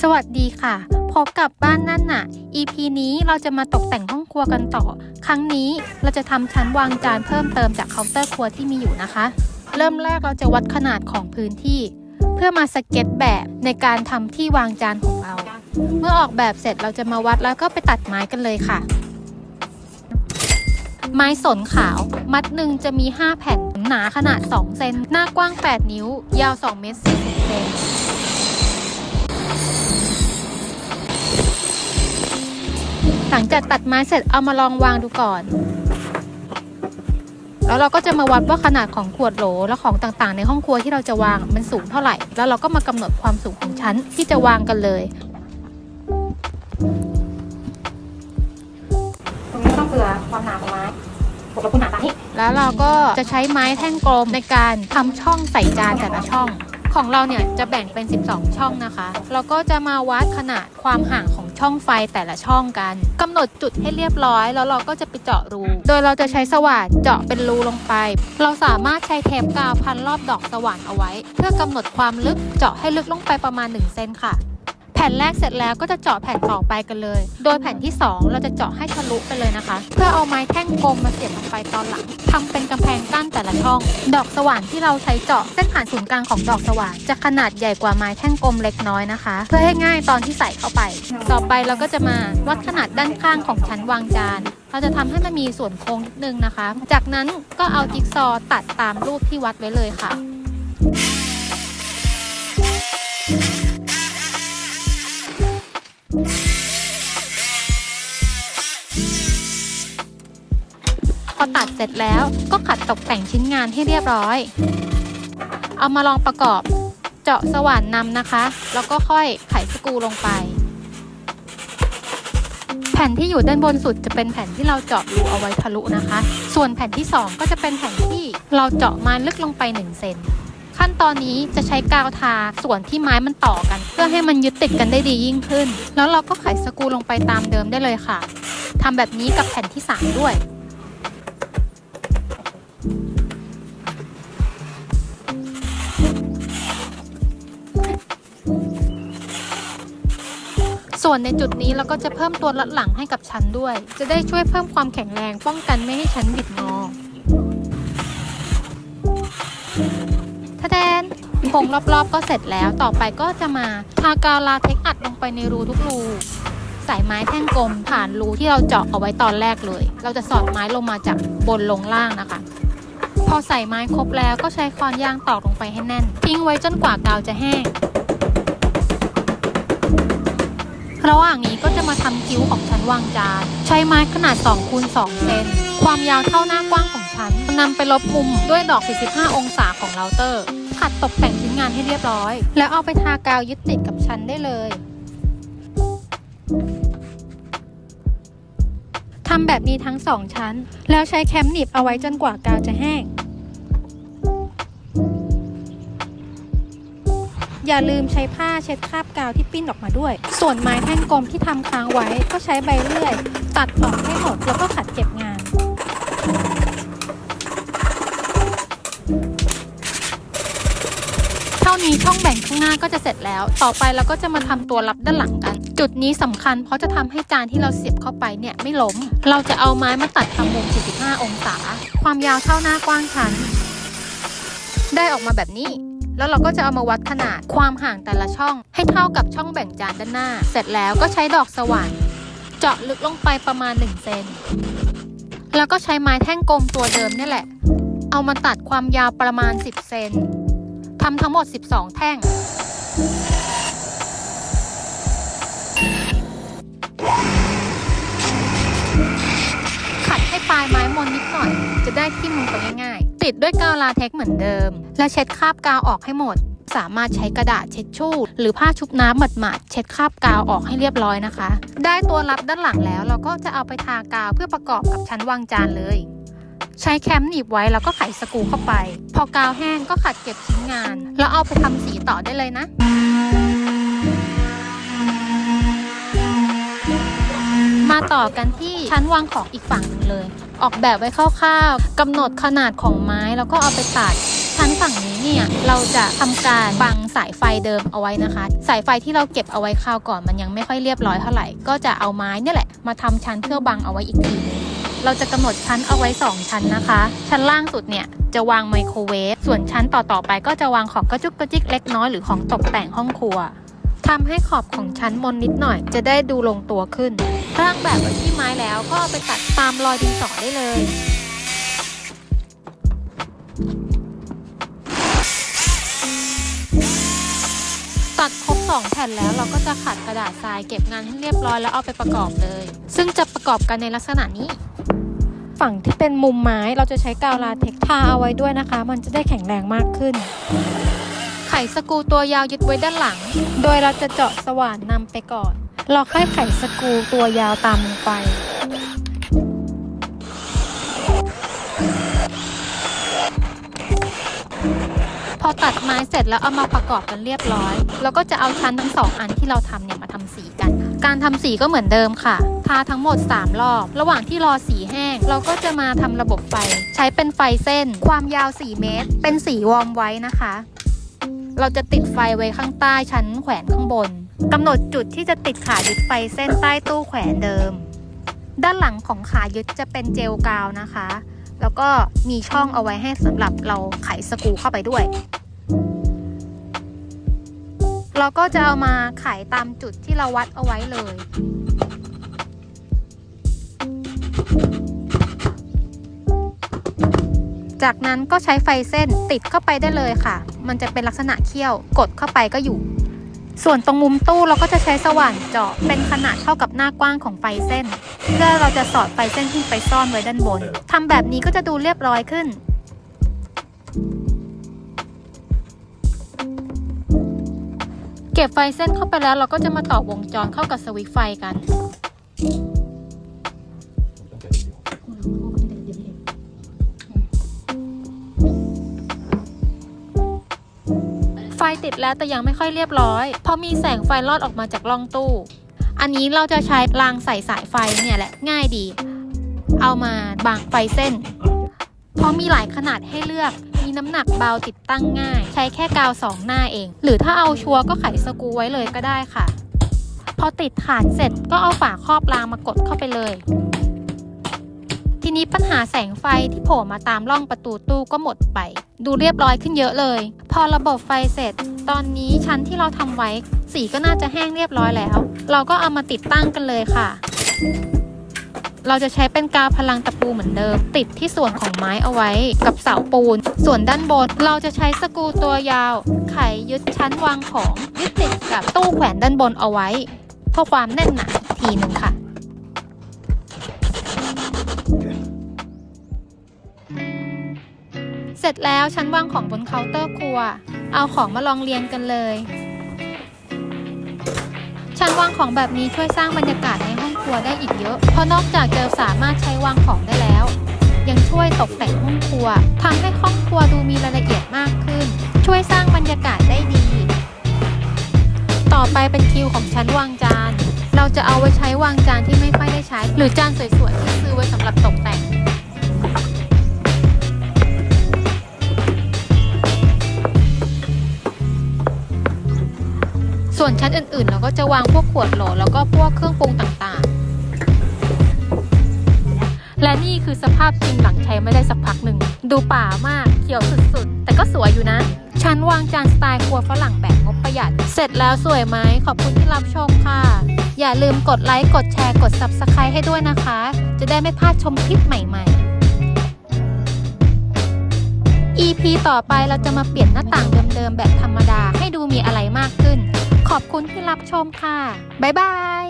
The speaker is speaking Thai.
สวัสดีค่ะ พบกับบ้านนั่นน่ะ EP นี้เราจะมาตกแต่งห้องครัวกันต่อ ครั้งนี้เราจะทำชั้นวางจานเพิ่มเติมจากเคาน์เตอร์ครัวที่มีอยู่นะคะ เริ่มแรกเราจะวัดขนาดของพื้นที่ เพื่อมาสเก็ตแบบในการทำที่วางจานของเรา เมื่อออกแบบเสร็จเราจะมาวัดแล้วก็ไปตัดไม้กันเลยค่ะ ไม้สนขาว มัดหนึ่งจะมี 5 แผ่นหนาขนาด 2 เซน หน้ากว้าง 8 นิ้ว ยาว 2 เมตร40เซน หลังจากตัดไม้เสร็จเอามาลองวางดูก่อน แล้วเราก็จะมาวัดว่าขนาดของขวดโหลและของต่างๆ ในห้องครัวที่เราจะวางมันสูงเท่าไหร่ แล้วเราก็มากำหนดความสูงของชั้นที่จะวางกันเลยตรงนี้ต้องเผื่อความหนาของไม้บวกกับคุณหนาตานี้แล้วเราก็จะใช้ไม้แท่งกลมในการทำช่องใส่จานแต่ละช่อง ของเราเนี่ยจะแบ่งเป็น 12 ช่องนะคะเราก็จะมาวัดขนาดความห่างของช่องไฟแต่ละช่องกันกำหนดจุดให้เรียบร้อย แล้วเราก็จะไปเจาะรู โดยเราจะใช้สว่านเจาะเป็นรูลงไป เราสามารถใช้เทปกาวพันรอบดอกสว่านเอาไว้ เพื่อกำหนดความลึกเจาะให้ลึกลงไปประมาณ1เซนค่ะ ผ่นแรกเสร็จแล้วก็จะเจาะแผ่นต่อไปกันเลย โดยแผ่นที่ 2 เราจะเจาะให้ทะลุไปเลยนะคะ เพื่อเอาไม้แท่งกลมมาเสียบลงไปตอนหลังทำเป็นกำแพงกั้นแต่ละช่อง ดอกสว่านที่เราใช้เจาะเส้นผ่านศูนย์กลางของดอกสว่านจะขนาดใหญ่กว่าไม้แท่งกลมเล็กน้อยนะคะ เพื่อให้ง่ายตอนที่ใส่เข้าไป ต่อไปเราก็จะมาวัดขนาดด้านข้างของชั้นวางจานเราจะทำให้มันมีส่วนโค้งนิดนึงนะคะ จากนั้นก็เอาจิ๊กซอว์ตัดตามรูปที่วัดไว้เลยค่ะ อตัดเสร็จแล้วก็ขัดตกแต่งชิ้นงานให้เรียบร้อย เอามาลองประกอบเจาะสว่านนำนะคะ แล้วก็ค่อยไขสกรูลงไป แผ่นที่อยู่ด้านบนสุดจะเป็นแผ่นที่เราเจาะรูเอาไว้ทะลุนะคะ ส่วนแผ่นที่ 2 ก็จะเป็นแผ่นที่เราเจาะมาลึกลงไป1เซนขั้นตอนนี้จะใช้กาวทาส่วนที่ไม้มันต่อกัน เพื่อให้มันยึดติดกันได้ดียิ่งขึ้น แล้วเราก็ไขสกรูลงไปตามเดิมได้เลยค่ะทำแบบนี้กับแผ่นที่ 3 ด้วย ส่วนในจุดนี้เราก็จะเพิ่มตัวลัดหลังให้กับชั้นด้วย จะได้ช่วยเพิ่มความแข็งแรงป้องกันไม่ให้ชั้นบิดงอทะแดนผงรอบๆก็เสร็จแล้วต่อไปก็จะมาทากาวลาเทคอัดลงไปในรูทุกรูใส่ไม้แท่งกลมผ่านรูที่เราเจาะเอาไว้ตอนแรกเลย เราจะสอดไม้ลงมาจากบนลงล่างนะคะ พอใส่ไม้ครบแล้วก็ใช้ค้อนยางตอกลงไปให้แน่น ทิ้งไว้จนกว่ากาวจะแห้ง ระหว่างนี้ก็จะมาทำคิ้วของชั้นวางจาน ใช้ไม้ขนาด2คูณ2เซนความยาวเท่าหน้ากว้างของชั้นนำไปลบมุมด้วยดอก 45 องศาของเราเตอร์ ขัดตกแต่งชิ้นงานให้เรียบร้อย แล้วเอาไปทากาวยึดติดกับชั้นได้เลยทำแบบนี้ทั้งสองชั้น แล้วใช้แคมหนีบเอาไว้จนกว่ากาวจะแห้ง อย่าลืมใช้ผ้าเช็ดคราบกาวที่ปิ้นออกมาด้วย ส่วนไม้แท่งกลมที่ทำค้างไว้ก็ใช้ใบเลื่อย ตัดออกให้หมดแล้วก็ขัดเก็บงานเท่านี้ช่องแบ่งข้างหน้าก็จะเสร็จแล้ว ต่อไปเราก็จะมาทำตัวรับด้านหลังกัน จุดนี้สำคัญเพราะจะทำให้จานที่เราเสียบเข้าไปเนี่ยไม่ล้ม เราจะเอาไม้มาตัดทำมุม 45 องศา ความยาวเท่าหน้ากว้างชั้นได้ออกมาแบบนี้ แล้วเราก็จะเอามาวัดขนาดความห่างแต่ละช่อง ให้เท่ากับช่องแบ่งจานด้านหน้า เสร็จแล้วก็ใช้ดอกสว่านเจาะลึกลงไปประมาณ1เซนแล้วก็ใช้ไม้แท่งกลมตัวเดิมนี่แหละ เอามาตัดความยาวประมาณ 10 เซนทำทั้งหมด 12 แท่ง ขัดให้ปลายไม้มนนิดหน่อย จะได้ทิ่มลงไปง่าย ติดด้วยกาวลาเทคเหมือนเดิม และเช็ดคราบกาวออกให้หมด สามารถใช้กระดาษเช็ดชู่ หรือผ้าชุบน้ำหมาดๆเช็ดคราบกาวออกให้เรียบร้อยนะคะ ได้ตัวรับด้านหลังแล้วเราก็จะเอาไปทากาวเพื่อประกอบกับชั้นวางจานเลย ใช้แคมหนีบไว้แล้วก็ไขสกูเข้าไป พอกาวแห้งก็ขัดเก็บชิ้นงาน แล้วเอาไปทำสีต่อได้เลยนะมาต่อกันที่ชั้นวางของอีกฝั่งหนึ่งเลย ออกแบบไว้คร่าวๆกำหนดขนาดของไม้แล้วก็เอาไปตัดชั้นฝั่งนี้เนี่ยเราจะทำการบังสายไฟเดิมเอาไว้นะคะ สายไฟที่เราเก็บเอาไว้คราวก่อนมันยังไม่ค่อยเรียบร้อยเท่าไหร่ก็จะเอาไม้เนี่ยแหละมาทำชั้นเพื่อบังเอาไว้อีกทีเราจะกำหนดชั้นเอาไว้ 2 ชั้นนะคะ ชั้นล่างสุดเนี่ยจะวางไมโครเวฟส่วนชั้นต่อๆไปก็จะวางของกระจุกกระจิกเล็กน้อยหรือของตกแต่งห้องครัว ทำให้ขอบของชั้นมนนิดหน่อย จะได้ดูลงตัวขึ้นร่างแบบไว้ที่ไม้แล้วก็เอาไปตัดตามรอยดินสอได้เลยตัดครบ2แผ่นแล้วเราก็จะขัดกระดาษทรายเก็บงานให้เรียบร้อยแล้วเอาไปประกอบเลย ซึ่งจะประกอบกันในลักษณะนี้ ฝั่งที่เป็นมุมไม้เราจะใช้กาวลาเทคทาเอาไว้ด้วยนะคะ มันจะได้แข็งแรงมากขึ้น ไขสกูตัวยาวยึดไว้ด้านหลัง โดยเราจะเจาะสว่านนำไปก่อนเราค่อยไขสกูตัวยาวตามลงไป พอตัดไม้เสร็จแล้วเอามาประกอบกันเรียบร้อย แล้วก็จะเอาชั้นทั้งสองอันที่เราทำเนี่ยมาทำสีกัน การทำสีก็เหมือนเดิมค่ะ ทาทั้งหมด 3 รอบ ระหว่างที่รอสีแห้ง เราก็จะมาทำระบบไฟ ใช้เป็นไฟเส้น ความยาว 4 เมตร เป็นสีวอร์มไว้นะคะ เราจะติดไฟไว้ข้างใต้ชั้นแขวนข้างบนกำหนดจุดที่จะติดขายึดไฟเส้นใต้ตู้แขวนเดิม ด้านหลังของขายึดจะเป็นเจลกาวนะคะ แล้วก็มีช่องเอาไว้ให้สำหรับเราไขสกรูเข้าไปด้วย เราก็จะเอามาไขตามจุดที่เราวัดเอาไว้เลย จากนั้นก็ใช้ไฟเส้นติดเข้าไปได้เลยค่ะ มันจะเป็นลักษณะเขี้ยวกดเข้าไปก็อยู่ ส่วนตรงมุมตู้เราก็จะใช้สว่านเจาะเป็นขนาดเท่ากับหน้ากว้างของไฟเส้นเพื่อเราจะสอดไฟเส้นขึ้นไปซ่อนไว้ด้านบนทำแบบนี้ก็จะดูเรียบร้อยขึ้นเก็บไฟเส้นเข้าไปแล้วเราก็จะมาต่อวงจรเข้ากับสวิตไฟกัน ติดแล้วแต่ยังไม่ค่อยเรียบร้อย เพราะมีแสงไฟลอดออกมาจากร่องตู้ อันนี้เราจะใช้รางใส่สายไฟเนี่ยแหละง่ายดี เอามาบังไฟเส้นพราะมีหลายขนาดให้เลือก มีน้ำหนักเบาติดตั้งง่าย ใช้แค่กาวสองหน้าเอง หรือถ้าเอาชัวร์ก็ไขสกูไว้เลยก็ได้ค่ะ พอติดฐานเสร็จก็เอาฝาครอบรางมากดเข้าไปเลย นี้ปัญหาแสงไฟที่โผล่มาตามร่องประตูตู้ก็หมดไป ดูเรียบร้อยขึ้นเยอะเลย พอระบบไฟเสร็จ ตอนนี้ชั้นที่เราทำไว้ สีก็น่าจะแห้งเรียบร้อยแล้ว เราก็เอามาติดตั้งกันเลยค่ะ เราจะใช้เป็นกาวพลังตะปูเหมือนเดิม ติดที่ส่วนของไม้เอาไว้กับเสาปูน ส่วนด้านบนเราจะใช้สกรูตัวยาว ไขยึดชั้นวางของยึดติดกับตู้แขวนด้านบนเอาไว้เพื่อความแน่นหนาทีหนึ่งค่ะ เสร็จแล้วชั้นวางของบนเคาน์เตอร์ครัว เอาของมาลองเรียงกันเลยชั้นวางของแบบนี้ช่วยสร้างบรรยากาศในห้องครัวได้อีกเยอะ เพราะนอกจากจะสามารถใช้วางของได้แล้ว ยังช่วยตกแต่งห้องครัวทำให้ห้องครัวดูมีรายละเอียดมากขึ้น ช่วยสร้างบรรยากาศได้ดี ต่อไปเป็นคิวของชั้นวางจาน เราจะเอาไว้ใช้วางจานที่ไม่ค่อยได้ใช้ หรือจานสวยๆที่ซื้อไว้สำหรับตกแต่ง ส่วนชั้นอื่นๆ เราก็จะวางพวกขวดโหลแล้วก็พวกเครื่องปรุงต่างๆ และนี่คือสภาพจริงหลังใช้ไม่ได้สักพักหนึ่ง ดูป่ามากเขียวสุดๆ แต่ก็สวยอยู่นะ ชั้นวางจานสไตล์ครัวฝรั่งแบบงบประหยัด เสร็จแล้วสวยไหมขอบคุณที่รับชมค่ะ อย่าลืมกดไลค์กดแชร์กด Subscribe ให้ด้วยนะคะ จะได้ไม่พลาดชมคลิปใหม่ๆ EP ต่อไปเราจะมาเปลี่ยนหน้าต่างเดิมๆแบบธรรมดาให้ดูมีอะไรมากขึ้น ขอบคุณที่รับชมค่ะ บ๊ายบาย